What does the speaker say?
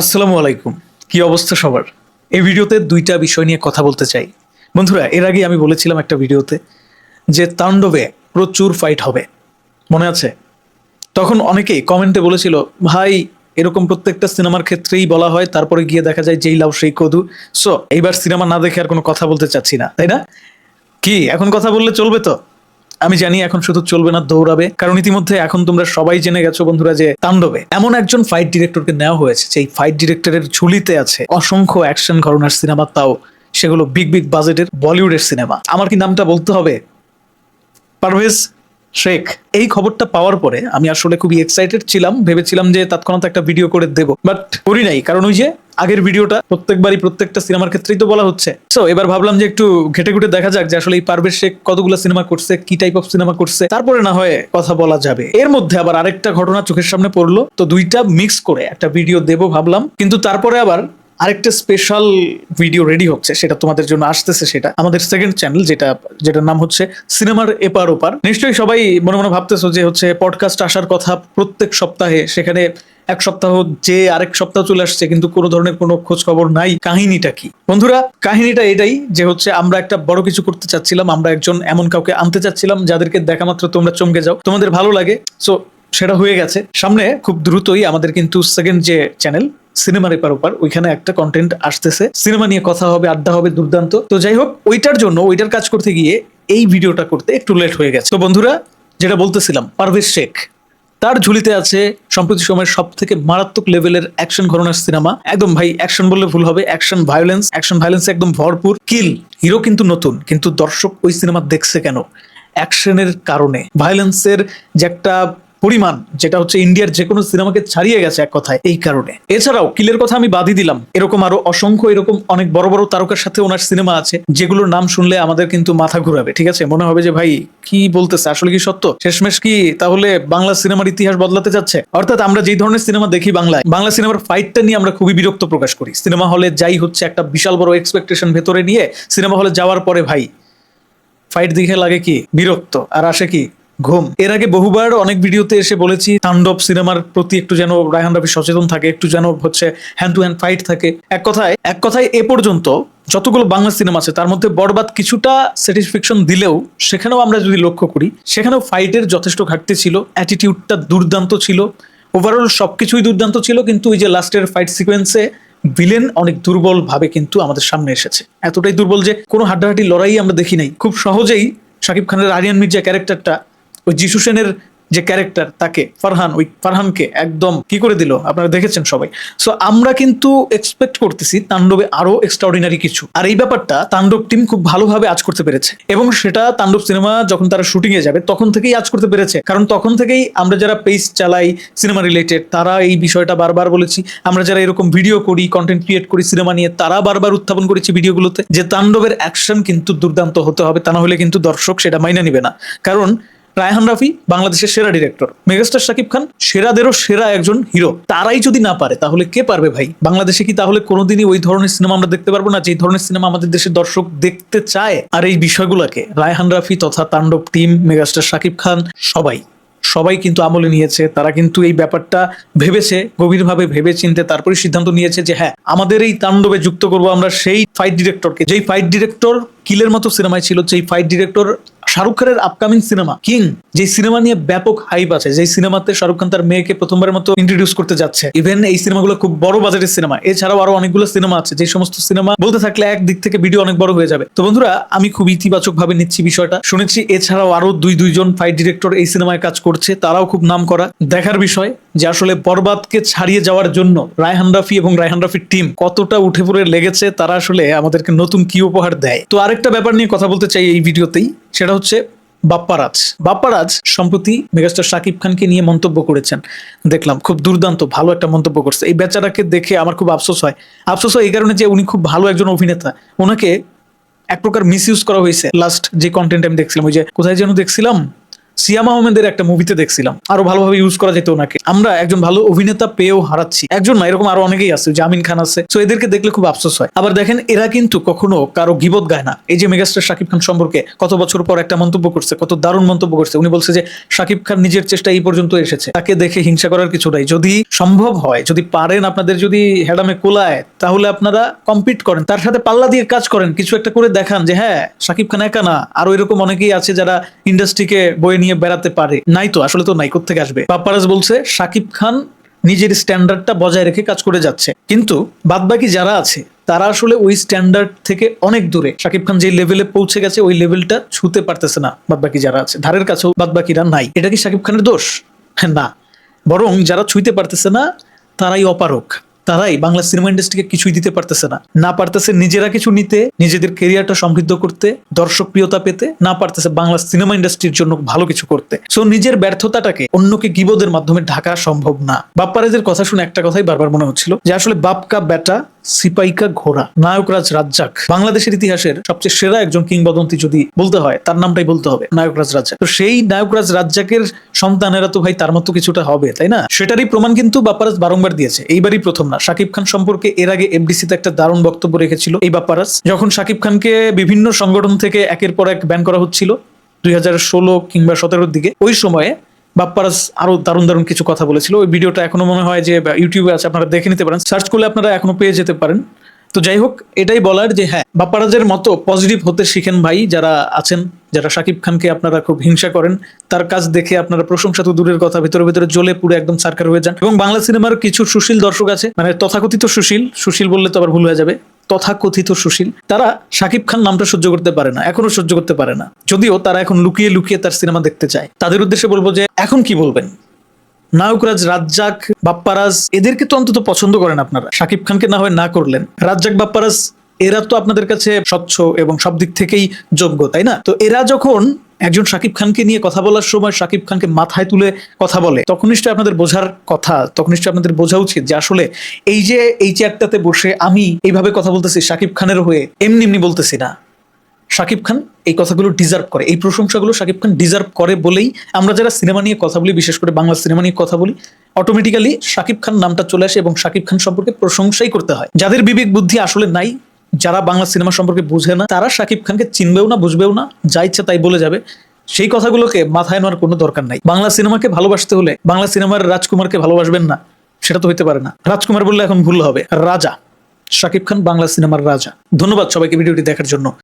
আসসালামু আলাইকুম। কি অবস্থা সবার? এই ভিডিওতে দুইটা বিষয় নিয়ে কথা বলতে চাই। বন্ধুরা, এর আগে আমি বলেছিলাম একটা ভিডিওতে যে তাণ্ডবে প্রচুর ফাইট হবে। মনে আছে? তখন অনেকেই কমেন্টে বলেছিল, ভাই, এরকম প্রত্যেকটা সিনেমার ক্ষেত্রেই বলা হয়, তারপরে গিয়ে দেখা যায় যেই লাভ সেই কদু। সো এইবার সিনেমা না দেখে আর কোনো কথা বলতে চাচ্ছি না, তাই না? কি, এখন কথা বললে চলবে তো? আমি জানি এখন শুধু চলবে না, দৌড়াবে। কারণ ইতিমধ্যে এখন তোমরা সবাই জেনে গেছো বন্ধুরা যে তাণ্ডবে এমন একজন ফাইট ডিরেক্টরকে নেওয়া হয়েছে যে ফাইট ডিরেক্টরের ঝুলিতে আছে অসংখ্য অ্যাকশন ঘরনার সিনেমা তাও সেগুলো বিগ বিগ বাজেটের বলিউডের সিনেমা আমার কি নামটা বলতে হবে? পারভেজ শেখ। এই খবরটা পাওয়ার পরে আমি আসলে খুবই এক্সাইটেড ছিলাম, ভেবেছিলাম যে তৎক্ষণাৎ একটা ভিডিও করে দেব। বাট করি নাই, কারণ ওই যে আগের ভিডিওটা প্রত্যেকবারই প্রত্যেকটা সিনেমার ক্ষেত্রেই তো বলা হচ্ছে। সো এবার ভাবলাম যে একটু ঘেটে ঘুটে দেখা যাক যে আসলে এই পারভেজ শেখ কতগুলো সিনেমা করছে, কি টাইপ অফ সিনেমা করছে, তারপরে না হয় কথা বলা যাবে। এর মধ্যে আবার আরেকটা ঘটনা চোখের সামনে পড়ল, তো দুইটা মিক্স করে একটা ভিডিও দেব ভাবলাম, কিন্তু তারপরে আবার আরেকটা স্পেশাল ভিডিও রেডি হচ্ছে, সেটা তোমাদের জন্য আসতেছে সেটা। আমাদের সেকেন্ড চ্যানেল যেটা, যেটার নাম হচ্ছে সিনেমার এপার ওপার। নিশ্চয়ই সবাই মনে মনে ভাবতেছো যে হচ্ছে পডকাস্ট আসার কথা প্রত্যেক সপ্তাহে, সেখানে এক সপ্তাহ যে আরেক সপ্তাহ চলে আসছে, কিন্তু কোনো ধরনের কোনো খোঁজ খবর নাই। কাহিনীটা কি? বন্ধুরা, কাহিনীটা এটাই যে হচ্ছে আমরা একটা বড় কিছু করতে চাচ্ছিলাম, আমরা একজন এমন কাউকে আনতে চাচ্ছিলাম যাদেরকে দেখা মাত্র তোমরা চমকে যাও। তোমাদের ভালো লাগে সো সেটা হয়ে গেছে। সামনে খুব দ্রুতই আমাদের কিন্তু সেকেন্ড যে চ্যানেল সিনেমার এপার ওপার ওইখানে একটা কন্টেন্ট আসতেছে। সিনেমা নিয়ে কথা হবে, আড্ডা হবে, দুর্দান্ত। তো যাই হোক, ওইটার জন্য, ওইটার কাজ করতে গিয়ে এই ভিডিওটা করতে একটু লেট হয়ে গেছে। তো বন্ধুরা, যেটা বলতেছিলাম, পারভেজ শেখ। তার ঝুলিতে আছে, সম্প্রতি সময়ের সব থেকে মারাত্মক লেভেলের অ্যাকশন ঘটনার সিনেমা একদম ভাই অ্যাকশন বললে ভুল হবে অ্যাকশন ভায়োলেন্স অ্যাকশন ভায়োলেন্স একদম ভরপুর। কিল হিরো কিন্তু নতুন, কিন্তু দর্শক ওই সিনেমা দেখছে কেন? অ্যাকশনের কারণে। ভায়োলেন্সের যে একটা পরিমাণ যেটা হচ্ছে ইন্ডিয়ার যে কোনো সিনেমাকে ছাড়িয়ে গেছে এক কথায়, এই কারণে। এছাড়াও কিলের কথা আমি বাদই দিলাম। এরকম আরও অসংখ্য এরকম অনেক বড় বড় তারকার সাথে ওনার সিনেমা আছে, যেগুলোর নাম শুনলে আমাদের কিন্তু মাথা ঘুরাবে, ঠিক আছে? মনে হবে যে, ভাই, কি বলতেছে? আসলে কি সত্য? শেষমেশ কি তাহলে বাংলা সিনেমার ইতিহাস বদলাতে যাচ্ছে? অর্থাৎ আমরা যেই ধরনের সিনেমা দেখি বাংলায়, বাংলা সিনেমার ফাইটটা নিয়ে আমরা খুবই বিরক্ত প্রকাশ করি। সিনেমা হলে যাই হচ্ছে একটা বিশাল বড় এক্সপেকটেশন ভেতরে নিয়ে, সিনেমা হলে যাওয়ার পরে, ভাই ফাইট দেখে লাগে কি? বিরক্ত। আর আসে কি? ঘুম। এর আগে বহুবার অনেক ভিডিওতে এসে বলেছি তাণ্ডব সিনেমার প্রতি একটু যেন রায়হান রাফি সচেতন থাকে, একটু যেন হচ্ছে হ্যান্ড টু হ্যান্ড ফাইট থাকে। এক কথায় এক কথায় এ পর্যন্ত যতগুলো বাংলা সিনেমা আছে, তার মধ্যে বরবাদ কিছুটা স্যাটিসফ্যাকশন দিলেও সেখানেও আমরা যদি লক্ষ্য করি, সেখানেও ফাইটের যথেষ্ট ঘাটতি ছিল অ্যাটিটিউডটা দুর্দান্ত ছিল ওভারঅল সবকিছুই দুর্দান্ত ছিল, কিন্তু ওই যে লাস্টের ফাইট সিকোয়েন্সে ভিলেন অনেক দুর্বল ভাবে কিন্তু আমাদের সামনে এসেছে। এতটাই দুর্বল যে কোনো হাড্ডাহাড্ডি লড়াই আমরা দেখি নাই। খুব সহজেই শাকিব খানের আরিয়ান মির্জা ক্যারেক্টারটা ওই যিশু সেনের যে ক্যারেক্টার, তাকে, ফারহান, ওই ফারহানকে একদম কি করে দিল? আপনারা দেখেছেন সবাই। সো আমরা কিন্তু এক্সপেক্ট করতেছি তাণ্ডবে আরও এক্সট্রাঅর্ডিনারি কিছু। আর এই ব্যাপারটা তাণ্ডব টিম খুব ভালোভাবে আজ করতে পেরেছে। এবং সেটা তাণ্ডব সিনেমা যখন তারা শুটিং এ যাবে, তখন থেকেই আজ করতে পেরেছে। কারণ তখন থেকেই আমরা যারা পেজ চালাই সিনেমা রিলেটেড তারা এই বিষয়টা বারবার বলেছি। আমরা যারা এরকম ভিডিও করি কন্টেন্ট ক্রিয়েট করি সিনেমা নিয়ে, তারা বারবার উত্থাপন করেছি ভিডিওগুলোতে যে তাণ্ডবের অ্যাকশন কিন্তু দুর্দান্ত হতে হবে, তা না হলে কিন্তু দর্শক সেটা মাইনে নিবে না। কারণ রায়হান রাফি, বাংলাদেশের সেরা ডিরেক্টর মেগাস্টার শাকিব খান, সেরাদেরও সেরা একজন হিরো তারাই যদি না পারে, তাহলে কে পারবে ভাই? বাংলাদেশে কি তাহলে কোনোদিনই ওই ধরনের সিনেমা আমরা দেখতে পারব না যে ধরনের সিনেমা আমাদের দেশের দর্শক দেখতে চায়? আর এই বিষয়গুলোকে রায়হান রাফি তথা তাণ্ডব টিম মেগাস্টার শাকিব খান, সবাই সবাই কিন্তু আমলে নিয়েছে। তারা কিন্তু এই ব্যাপারটা ভেবেছে, গভীরভাবে ভেবে চিনতে তারপরে সিদ্ধান্ত নিয়েছে যে হ্যাঁ আমাদের এই তাণ্ডবে যুক্ত করব আমরা সেই ফাইট ডিরেক্টরকে যেই ফাইট ডিরেক্টর কিলের মতো সিনেমায় ছিল, যেই ফাইট ডিরেক্টর শাহরুখ খানের আপকামিং সিনেমা কিং যে সিনেমা নিয়ে ব্যাপক হাইপ আছে যে সিনেমাতে শাহরুখ খান তার মেয়েকে প্রথমবারের মতো ইন্ট্রোডিউস করতে যাচ্ছে ইভেন এই সিনেমাগুলো খুব বড় বাজেটের সিনেমা এছাড়াও আরও অনেকগুলো সিনেমা আছে যে সমস্ত সিনেমা বলতে থাকলে এক দিক থেকে ভিডিও অনেক বড় হয়ে যাবে। তো বন্ধুরা, আমি খুব ইতিবাচক ভাবে নিচ্ছি বিষয়টা, শুনেছি এছাড়াও আরও দুই, দুইজন ফাইট ডিরেক্টর এই সিনেমায় কাজ করছে, তারাও খুব নাম করা দেখার বিষয়। যে আসলে বরবাদকে ছাড়িয়ে যাওয়ার জন্য রায়হান রাফি এবং রায়হান রাফির টিম কতটা উঠে পড়ে লেগেছে, তারা আসলে আমাদেরকে নতুন কি উপহার দেয়। তো আরেকটা ব্যাপার নিয়ে কথা বলতে চাই এই ভিডিওতেই, সেটা হচ্ছে বাপ্পারাজ। বাপ্পারাজ সম্প্রতি মেগাস্টার শাকিব খানকে নিয়ে মন্তব্য করেছেন। দেখলাম, খুব দুর্দান্ত, ভালো একটা মন্তব্য করছে। এই বেচারাকে দেখে আমার খুব আফসোস হয়। আফসোস হয় এই কারণে যে উনি খুব ভালো একজন অভিনেতা। ওনাকে এক প্রকার মিস ইউজ করা হয়েছে। লাস্ট যে কন্টেন্ট আমি দেখছিলাম, ওই যে কোথায় যেন দেখছিলাম? সিয়াম আহমেদের একটা মুভিতে দেখছিলাম। আরও ভালোভাবে ইউজ করা যেত ওনাকে। আমরা একজন ভালো অভিনেতা পেয়েও হারাচ্ছি। একজন না, এরকম আরও অনেকেই আছে, জামিন খান আছে। তো এদেরকে দেখলে খুব আফসোস হয়। আবার দেখেন, এরা কিন্তু কখনো কারও গিবত গায় না। এই যে মেগাস্টার শাকিব খান সম্পর্কে কত বছর পর একটা মন্তব্য করছে, কত দারুণ মন্তব্য করছে। উনি বলছে যে, শাকিব খান নিজের চেষ্টা এই পর্যন্ত এসেছে। তাকে দেখে হিংসা করার কিছু নাই। যদি সম্ভব হয়, যদি পারেন আপনাদের যদি হেডামে কোলায়, তাহলে আপনারা কম্পিট করেন। তার সাথে পাল্লা দিয়ে কাজ করেন। কিছু একটা করে দেখান যে হ্যাঁ শাকিব খান একা না। আরও এরকম অনেকেই আছে যারা ইন্ডাস্ট্রিকে বয়ে নিয়ে বেড়াতে পারে। নাই তো, আসলে তো নাই থেকে আসবে? পাপ্পারাজ বলছে শাকিব খান নিজের স্ট্যান্ডার্ডটা বজায় রেখে কাজ করে যাচ্ছে। কিন্তু বাদবাকি যারা আছে, তারা আসলে ওই স্ট্যান্ডার্ড থেকে অনেক দূরে। শাকিব খান যে লেভেলে পৌঁছে গেছে, ওই লেভেলটা ছুতে পারতেছে না বাদবাকি যারা আছে। ধারের কাছেও বাদবাকিরা নাই। এটা কি শাকিব খানের দোষ? না। বরং যারা ছুঁইতে পারতেছে না, তারাই অপারক তারাই বাংলা সিনেমা ইন্ডাস্ট্রিকে কিছুই দিতে পারতেছে না। না পারতেছে নিজেরা কিছু নিতে, নিজেদের কেরিয়ারটা সমৃদ্ধ করতে দর্শক প্রিয়তা পেতে, না পারতেছে বাংলা সিনেমা ইন্ডাস্ট্রির জন্য ভালো কিছু করতে। সো নিজের ব্যর্থতাটাকে অন্যকে গিবোদের মাধ্যমে ঢাকা সম্ভব না। বাপ্পারাজের কথা শুনে একটা কথাই বারবার মনে হচ্ছিল, যে আসলে বাপকা বেটা সিপাইকা ঘোড়া নায়করাজ রাজ্জাক। বাংলাদেশের ইতিহাসের সবচেয়ে সেরা একজন কিংবদন্তি যদি বলতে হয়, তার নামটাই বলতে হবে নায়করাজ রাজ্জাক। তো সেই নায়করাজ রাজ্জাকের সন্তানেরা তো ভাই তার মতো কিছুটা হবে, তাই না? সেটারই প্রমাণ কিন্তু বাপ্পারাজ বারংবার দিয়েছে, এইবারই প্রথম না। শাকিব খান সম্পর্কে এর আগে এফডিসিতে একটা দারুণ বক্তব্য রেখেছিল এই বাপ্পারাজ যখন শাকিব খানকে বিভিন্ন সংগঠন থেকে একের পর এক ব্যান করা হচ্ছিল দুই হাজার ষোলো কিংবা সতেরোর দিকে, ওই সময়ে বাপ্পারাজ আরও দারুণ দারুণ কিছু কথা বলেছিল। ওই ভিডিওটা এখনও মনে হয় যে ইউটিউবে আছে, আপনারা দেখে নিতে পারেন। সার্চ করলে আপনারা এখনও পেয়ে যেতে পারেন। তো যাই হোক, এটাই বলার যে হ্যাঁ বাপ্পারাজের মতো পজিটিভ হতে শিখেন ভাই যারা আছেন, যারা শাকিব খানকে আপনারা খুব হিংসা করেন, তার কাজ দেখে আপনারা প্রশংসা তো দূরের কথা, ভিতরে ভিতরে জ্বলে পুরো একদম সার্কার হয়ে যান। এবং বাংলা সিনেমার কিছু সুশীল দর্শক আছে মানে তথাকথিত সুশীল সুশীল বললে তো আবার ভুল হয়ে যাবে, তথাকথিত সুশীল, তারা শাকিব খান নামটা সহ্য করতে পারে না, এখনও সহ্য করতে পারে না। যদিও তারা এখন লুকিয়ে লুকিয়ে তার সিনেমা দেখতে চায়। তাদের উদ্দেশ্যে বলব যে, এখন কি বলবেন? নায়করাজ, রাজ্জাক, বাপ্পারাজ, এদেরকে তো অন্তত পছন্দ করেন আপনারা। শাকিব খানকে না হয় না করলেন। রাজ্জাক, বাপ্পারাজ, এরা তো আপনাদের কাছে স্বচ্ছ এবং সব দিক থেকেই যোগ্য, তাই না? তো এরা যখন একজন শাকিব খানকে নিয়ে কথা বলার সময় শাকিব খানকে মাথায় তুলে কথা বলে, তখন নিশ্চয়ই আপনাদের বোঝার কথা, তখন নিশ্চয়ই আপনাদের বোঝা উচিত যে আসলে এই যে এই চেয়ারটাতে বসে আমি এইভাবে কথা বলতেছি শাকিব খানের হয়ে, এমনি এমনি বলতেছি না। শাকিব খান এই কথাগুলো ডিজার্ভ করে। এই প্রশংসাগুলো শাকিব খান ডিজার্ভ করে বলেই আমরা যারা সিনেমা নিয়ে কথা বলি, বিশেষ করে বাংলা সিনেমা নিয়ে কথা বলি অটোমেটিক্যালি শাকিব খান নামটা চলে আসে এবং শাকিব খান সম্পর্কে প্রশংসাই করতে হয়। যাদের বিবেক বুদ্ধি আসলে নাই, যারা বাংলা সিনেমা সম্পর্কে বুঝে না, তারা শাকিব খানকে চিনবেও না, বুঝবেও না, যা ইচ্ছা তাই বলে যাবে। সেই কথাগুলোকে মাথায় নেওয়ার কোনো দরকার নাই। বাংলা সিনেমাকে ভালোবাসতে হলে বাংলা সিনেমার রাজকুমারকে ভালোবাসবেন না, সেটা তো হইতে পারে না। রাজকুমার বললে এখন ভুল হবে। রাজা, শাকিব খান বাংলা সিনেমার রাজা। ধন্যবাদ সবাইকে ভিডিওটি দেখার জন্য।